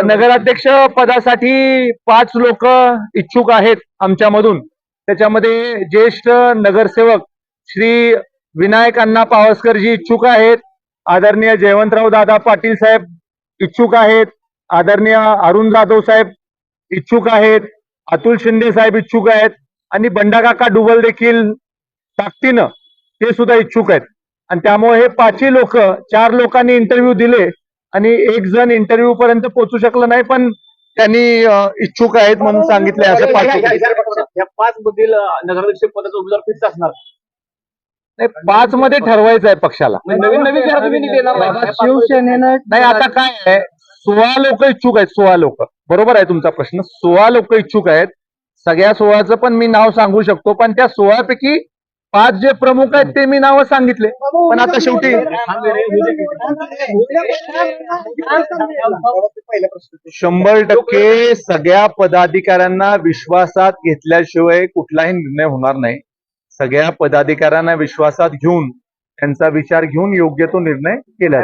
नगराध्यक्ष पदासाठी पाच लोक इच्छुक आहेत आमच्यामधून. त्याच्यामध्ये ज्येष्ठ नगरसेवक श्री विनायक अण्णा पावसकरजी इच्छुक आहेत. आदरणीय जयवंतराव दादा पाटील साहेब इच्छुक आहेत. आदरणीय अरुण जाधव साहेब इच्छुक आहेत. अतुल शिंदे साहेब इच्छुक आहेत. आणि बंडाकाका डुबल देखील ताकदीनं ते सुद्धा इच्छुक आहेत. आणि त्यामुळे हे पाचही लोक चार लोकांनी इंटरव्ह्यू दिले. आणि एक जण इंटरव्ह्यू पर्यंत पोहोचू शकलं नाही पण त्यांनी इच्छुक आहेत म्हणून सांगितले असं पाच मधील नगराध्यक्ष पदाचा उमेदवार फिक्स असणार. नाही, पाच मध्ये ठरवायचं आहे पक्षाला. नवीन नवीन. शिवसेनेनं नाही आता काय आहे? सोळा लोक इच्छुक आहेत सोळा लोक. बरोबर आहे तुमचा प्रश्न. सोळा लोक इच्छुक आहेत. सगळ्या सोळाचं पण मी नाव सांगू शकतो पण त्या सोळापैकी पाच जे प्रमुख आहेत ते मी नावं सांगितले. पण आता शेवटी शंभर टक्के सगळ्या पदाधिकाऱ्यांना विश्वासात घेतल्याशिवाय कुठलाही निर्णय होणार नाही. सगळ्या पदाधिकाऱ्यांना विश्वासात घेऊन त्यांचा विचार घेऊन योग्य तो निर्णय केला